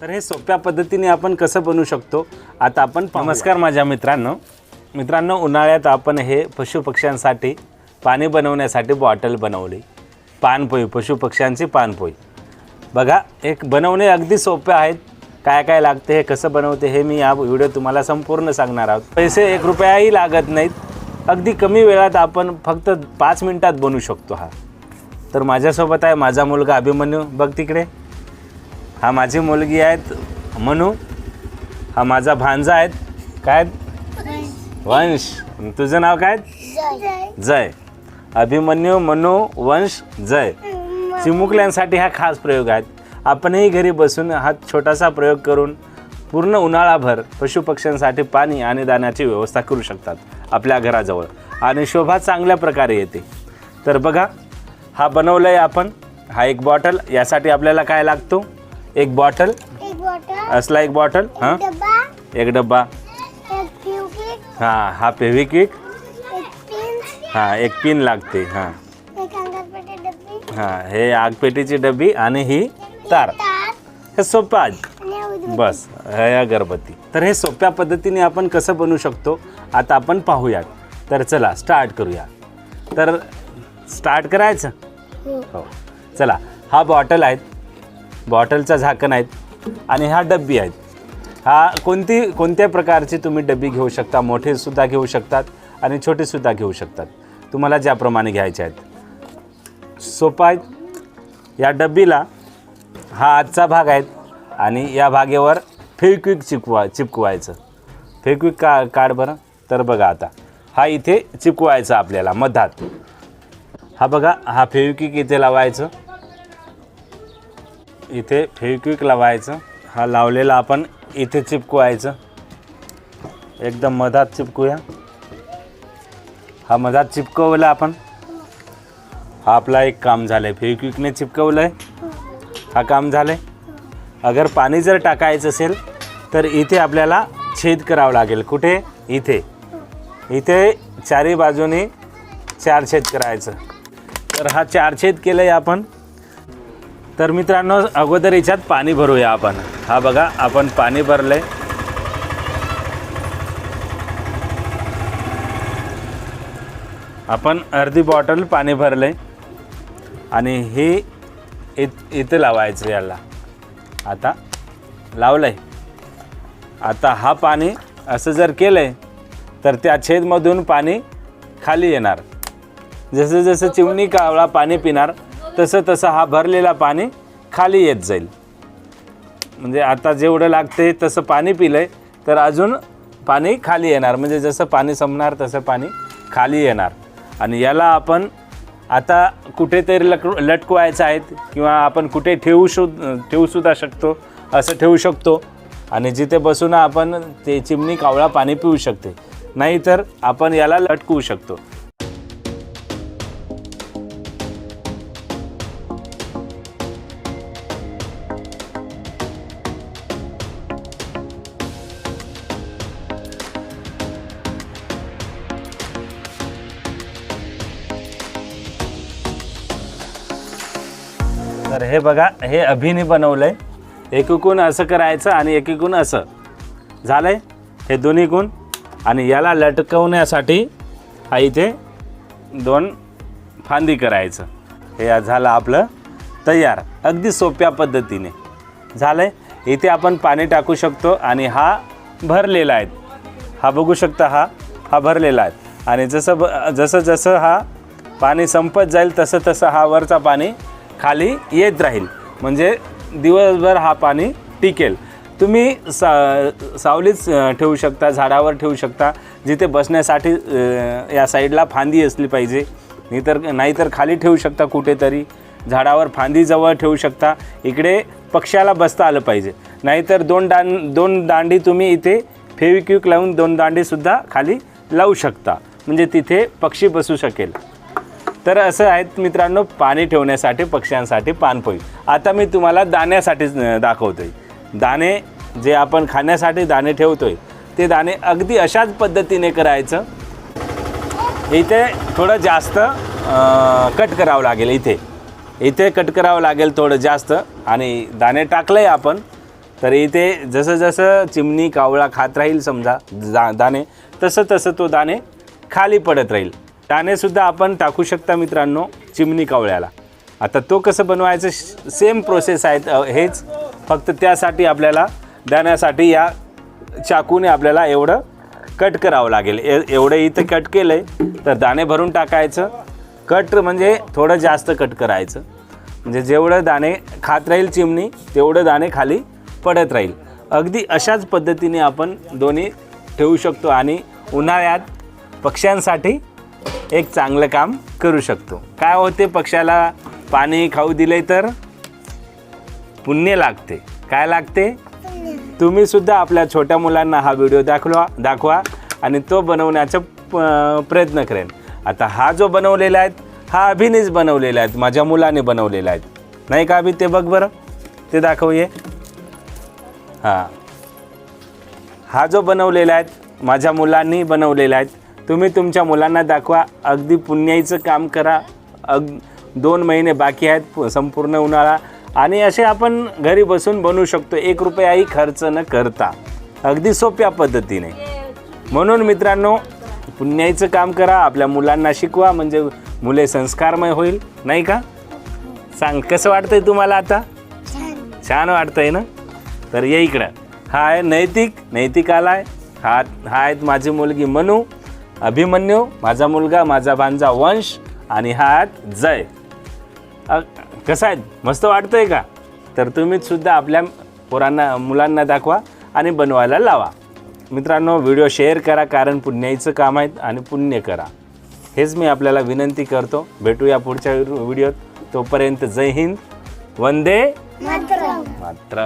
तर हे सोप्या पद्धतीने आपण कसं बनवू शकतो आता आपण नमस्कार माझ्या मित्रांनो. मित्रांनो उन्हाळ्यात आपण हे पशुपक्ष्यांसाठी पाणी बनवण्यासाठी बॉटल बनवली. पानपोई पशुपक्ष्यांची पानपोई. बघा एक बनवणे अगदी सोपे आहेत. काय काय लागते हे कसं बनवते हे मी या व्हिडिओ तुम्हाला संपूर्ण सांगणार आहोत. पैसे एक रुपयाही लागत नाहीत. अगदी कमी वेळात आपण फक्त पाच मिनटात बनवू शकतो हा. तर माझ्यासोबत आहे माझा मुलगा अभिमन्यू. बघ तिकडे. हा माझी मुलगी आहेत. मनू हा माझा भांजा आहेत. काय? वंश. तुझं नाव काय? जय. अभिमन्यू मनू वंश जय. चिमुकल्यांसाठी हा खास प्रयोग आहेत. आपणही घरी बसून हा छोटासा प्रयोग करून पूर्ण उन्हाळाभर पशुपक्ष्यांसाठी पाणी आणि दाण्याची व्यवस्था करू शकतात आपल्या घराजवळ. आणि शोभा चांगल्या प्रकारे येते. तर बघा हा बनवलं आहे आपण. हा एक बॉटल. यासाठी आपल्याला काय लागतो? एक बॉटल? एक बॉटल. असला एक बॉटल हां? एक डब्बा. एक डब्बा हां हा फेविक्विक एक पिन. हां एक पिन लागते हां. एक अंगरपेटी डब्बी. हां हे आगपेटीची डबी आणि ही तार. हे सोपं आहे उदबत्ती. बस हे अगरबत्ती तर हे सोप्या पद्धतीने आपण कसं बनवू शकतो आता आपण पाहूयात. तर चला स्टार्ट करूया. तर स्टार्ट करायचं? हो. हो. चला हा बॉटल आहेत बॉटलचं झाकण आहेत आणि हा डब्बी आहेत. हा कोणती कोणत्या प्रकारची तुम्ही डब्बी घेऊ शकता? मोठेसुद्धा घेऊ शकतात आणि छोटेसुद्धा घेऊ शकतात. तुम्हाला ज्याप्रमाणे घ्यायचे आहेत. सोपा आहेत. या डब्बीला हा आजचा भाग आहेत आणि या भागेवर फेविक्विक चिपवा चिपकवायचं. फेविक्विक का काढ बरं. तर बघा आता. हा इथे चिपकवायचा आपल्याला मधात. हा बघा हा फेविक्विक इथे लावायचं. इथे फेविक्विक लावायचं. हा लावलेला आपण इथे चिपकवायचं. एकदम मधात चिपकूया. हा मधात चिपकवला आपण. हा आपला एक काम झालं आहे फेविक्विकने चिपकवलं आहे हा काम झालं आहे अगर पाणी जर टाकायचं असेल तर इथे आपल्याला छेद करावं लागेल. कुठे? इथे. इथे चारी बाजूने चार छेद करायचं. तर हा चार छेद केलं आहे आपण. तर मित्रांनो अगोदर याच्यात पाणी भरूया आपण. हा बघा आपण पाणी भरलं आहे आपण अर्धी बॉटल पाणी भरलं आहे आणि हे इत इथं लावायचं याला. आता लावलं आहे आता हा पाणी असं जर केलं आहे तर त्या छेदमधून पाणी खाली येणार. जसं जसं चिमणी कावळा पाणी पिणार तसं तसं हा भरलेला पाणी खाली येत जाईल. म्हणजे आता जेवढं लागते तसं पाणी पिलं आहे तर अजून पाणी खाली येणार. म्हणजे जसं पाणी संपणार तसं पाणी खाली येणार. आणि याला आपण आता कुठेतरी लक लटकवायचं आहेत किंवा आपण कुठे ठेवू शो ठेवूसुद्धा शकतो असं ठेवू शकतो. आणि जिथे बसून आपण ते चिमणी कावळा पाणी पिऊ शकते. नाहीतर आपण याला लटकवू शकतो. तर हे बघा हे अभिनी आहे एकीकून असं करायचं आणि एकीकून असं. झालंय? हे दोन्ही गुण आणि याला लटकवण्यासाठी हा इथे दोन फांदी करायचं. हे झालं आपलं तयार. अगदी सोप्या पद्धतीने. झालं आहे इथे आपण पाणी टाकू शकतो आणि हा भरलेला आहे. हा बघू शकता हा हा भरलेला आहे. आणि जसं ब जसं जसं हा पाणी संपत जाईल तसं तसं हा वरचा पाणी खाली येत राहील. म्हणजे दिवसभर हा पाणी टिकेल. तुम्ही सा सावलीच ठेवू शकता झाडावर ठेवू शकता. जिथे बसण्यासाठी या साईडला फांदी असली पाहिजे. नाहीतर नाहीतर खाली ठेवू शकता कुठेतरी. झाडावर फांदी जवळ ठेवू शकता. इकडे पक्ष्याला बसता आलं पाहिजे. नाहीतर दोन दां दोन दांडी तुम्ही इथे फेविक्विक लावून दोन दांडीसुद्धा खाली लावू शकता. म्हणजे तिथे पक्षी बसू शकेल. तर असं आहेत मित्रांनो पाणी ठेवण्यासाठी पक्ष्यांसाठी पानपोई आता मी तुम्हाला दाण्यासाठीच दाखवतो आहे दाणे जे आपण खाण्यासाठी दाणे ठेवतो आहे ते दाणे अगदी अशाच पद्धतीने करायचं. इथे थोडं जास्त कट करावं लागेल इथे. इथे कट करावं लागेल थोडं जास्त. आणि दाणे टाकले आपण तर इथे जसं जसं चिमणी कावळा खात राहील समजा दा दाणे तसं तसं तो दाणे खाली पडत राहील. दाणेसुद्धा आपण टाकू शकता मित्रांनो चिमणी कावळ्याला. आता तो कसं बनवायचं सेम प्रोसेस आहेत हेच फक्त त्यासाठी आपल्याला दाण्यासाठी या चाकूने आपल्याला एवढं कट करावं लागेल. ए एवढं इथं कट केलं आहे तर दाणे भरून टाकायचं. कट म्हणजे थोडं जास्त कट करायचं. म्हणजे जेवढं दाणे खात राहील चिमणी तेवढं दाणे खाली पडत राहील. अगदी अशाच पद्धतीने आपण दोन्ही ठेवू शकतो आणि उन्हाळ्यात पक्ष्यांसाठी एक चांगलं काम करू शकतो. काय होते पक्ष्याला पाणी खाऊ दिले तर? पुण्य लागते. काय लागते? तुम्ही सुद्धा आपल्या छोट्या मुलांना हा व्हिडिओ दाखवा दाखवा आणि तो बनवण्याचा प्रयत्न करेन. आता हा जो बनवलेला आहे हा अभिनेच बनवलेला आहे माझ्या मुलाने बनवलेला आहे नाही का अभि ते बघ बरं. ते दाखव ये हां. हा जो बनवलेला आहे माझ्या मुलांनी बनवलेला आहे तुम्ही तुमच्या मुलांना दाखवा. अगदी पुण्याईचं काम करा. अग दोन महिने बाकी आहेत संपूर्ण उन्हाळा. आणि असे आपण घरी बसून बनवू शकतो. एक रुपयाही खर्च न करता. अगदी सोप्या पद्धतीने. म्हणून मित्रांनो पुण्याईचं काम करा. आपल्या मुलांना शिकवा. म्हणजे मुले संस्कारमय होईल. नाही का? सांग कसं वाटतंय तुम्हाला आता? छान छान वाटतंय ना? तर ये इकडं. हा आहे नैतिक. नैतिक आलाय. हा हा आहेत माझी मुलगी मनू. अभिमन्यू माझा मुलगा माझा भांजा वंश आणि हा आहेत जय कसं आहे? मस्त वाटतंय का? तर तुम्हीच सुद्धा आपल्या पोरांना मुलांना दाखवा आणि बनवायला लावा. मित्रांनो व्हिडिओ शेअर करा कारण पुण्याईचं काम आहे आणि पुण्य करा. हेच मी आपल्याला विनंती करतो. भेटूया पुढच्या व्हिडिओत. तोपर्यंत जय हिंद. वंदे मात्र मात्र